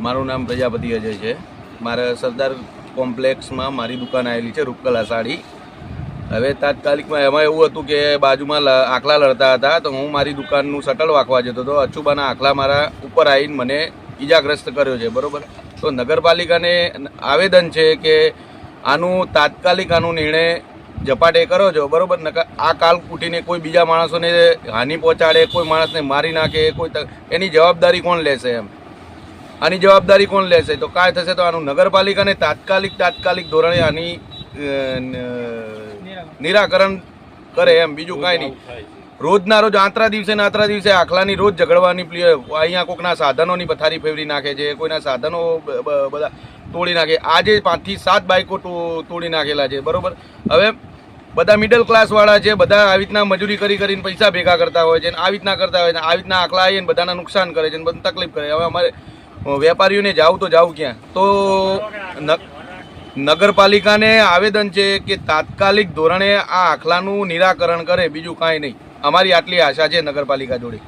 મારું નામ પ્રજાપતિ અજય છે. મારા સરદાર કોમ્પ્લેક્સમાં મારી દુકાન આવેલી છે રૂપકલા સાડી હવે તાત્કાલિકમાં એમાં એવું હતું કે બાજુમાં લ- આખલા લડતા હતા, તો હું મારી દુકાનનું શટલ વાંકવા જતો હતો. અચુબાના આખલા મારા ઉપર આવીને મને ઈજાગ્રસ્ત કર્યો છે, બરાબર? તો નગરપાલિકાને આવેદન છે કે આનું તાત્કાલિક આનું નિર્ણય ઝપાટે કરો છો, બરાબર? આ કાલ ઉઠીને કોઈ બીજા માણસોને હાનિ પહોંચાડે, કોઈ માણસને મારી નાખે, કોઈ એની જવાબદારી કોણ લેશે એમ? આની જવાબદારી કોણ લેશે? તો કાંઈ થશે તો આનું નગરપાલિકાને તાત્કાલિક તાત્કાલિક ધોરણે આની નિરાકરણ કરે એમ. બીજું કાંઈ નહીં. રોજના રોજ આંતરા દિવસે ને આંતરા દિવસે આખલાની રોજ ઝઘડવાની અહીંયા કોકના સાધનોની પથારી ફેરવી નાખે છે કોઈના સાધનો બધા તોડી નાખે. આજે પાંચથી સાત બાઇકો તોડી નાખેલા છે બરાબર? હવે બધા મિડલ ક્લાસવાળા છે બધા આવી રીતના મજૂરી કરી કરીને પૈસા ભેગા કરતા હોય છે આવી રીતના કરતા હોય છે આવી રીતના આખલા આવીને બધાના નુકસાન કરે છે બધા તકલીફ કરે હવે અમારે વેપારીઓને જાવ તો જાવ ક્યાં? તો નગરપાલિકાને આવેદન છે કે તાત્કાલિક ધોરણે આ આખલાનું નિરાકરણ કરે, બીજું કાંઈ નહીં. અમારી આટલી આશા છે નગરપાલિકા જોડે.